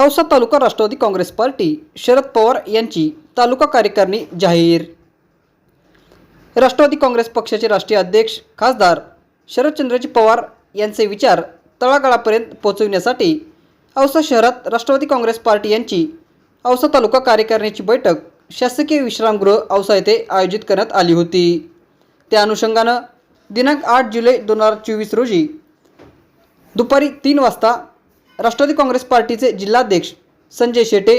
औसा तालुका Rashtrawadi Congress party Sharad Pawar यांची तालुका कार्यकारिणी जाहीर. राष्ट्रवादी काँग्रेस पक्षाचे राष्ट्रीय अध्यक्ष खासदार शरदचंद्रजी पवार यांचे विचार तळागाळापर्यंत पोहोचविण्यासाठी औसा शहरात राष्ट्रवादी काँग्रेस पार्टी यांची औसा तालुका कार्यकारिणीची बैठक शासकीय विश्रामगृह औसा येथे आयोजित करण्यात आली होती. त्या अनुषंगानं दिनांक आठ जुलै दोन हजार चोवीस रोजी दुपारी तीन वाजता राष्ट्रवादी काँग्रेस पार्टीचे जिल्हाध्यक्ष संजय शेटे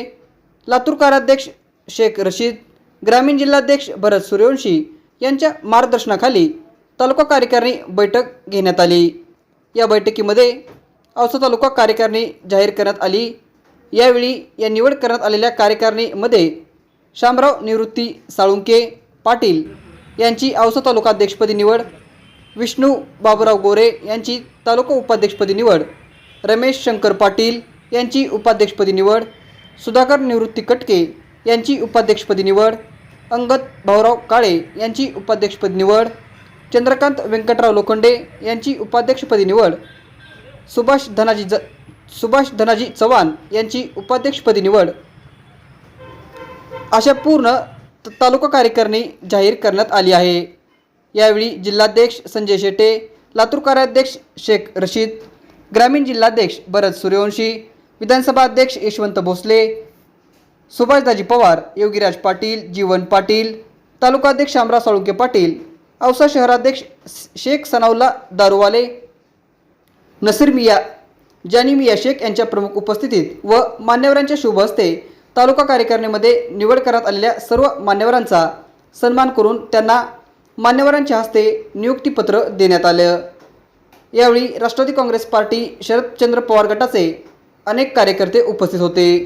लातूर कार्याध्यक्ष शेख रशीद ग्रामीण जिल्हाध्यक्ष भरत सूर्यवंशी यांच्या मार्गदर्शनाखाली तालुका कार्यकारिणी बैठक घेण्यात आली. या बैठकीमध्ये औसा तालुका कार्यकारिणी जाहीर करण्यात आली. यावेळी या निवड करण्यात आलेल्या कार्यकारिणीमध्ये शामराव निवृत्ती साळुंके पाटील यांची औसा तालुका अध्यक्षपदी निवड विष्णू बाबूराव गोरे यांची तालुका उपाध्यक्षपदी निवड रमेश शंकर पाटील यांची उपाध्यक्षपदी निवड सुधाकर निवृत्ती कटके यांची उपाध्यक्षपदी निवड अंगद भाऊराव काळे यांची उपाध्यक्षपदी निवड चंद्रकांत व्यंकटराव लोखंडे यांची उपाध्यक्षपदी निवड सुभाष धनाजी ज सुभाष धनाजी चव्हाण यांची उपाध्यक्षपदी निवड. अशा पूर्ण तालुका कार्यकारिणी जाहीर करण्यात आली आहे. यावेळी जिल्हाध्यक्ष संजय शेटे लातूर कार्याध्यक्ष शेख रशीद ग्रामीण जिल्हाध्यक्ष भरत सूर्यवंशी विधानसभा अध्यक्ष यशवंत भोसले सुभाषदाजी पवार योगीराज पाटील जीवन पाटील तालुकाध्यक्ष शामराव साळुंके पाटील औसा शहराध्यक्ष शेख सनाउल्ला दारुवाले नसीर मिया जानी मिया शेख यांच्या प्रमुख उपस्थितीत व मान्यवरांच्या शुभ हस्ते तालुका कार्यकारिणीमध्ये निवड करण्यात आलेल्या सर्व मान्यवरांचा सन्मान करून त्यांना मान्यवरांच्या हस्ते नियुक्तीपत्र देण्यात आलं. यावेळी राष्ट्रवादी काँग्रेस पार्टी शरदचंद्र पवार गटाचे अनेक कार्यकर्ते उपस्थित होते.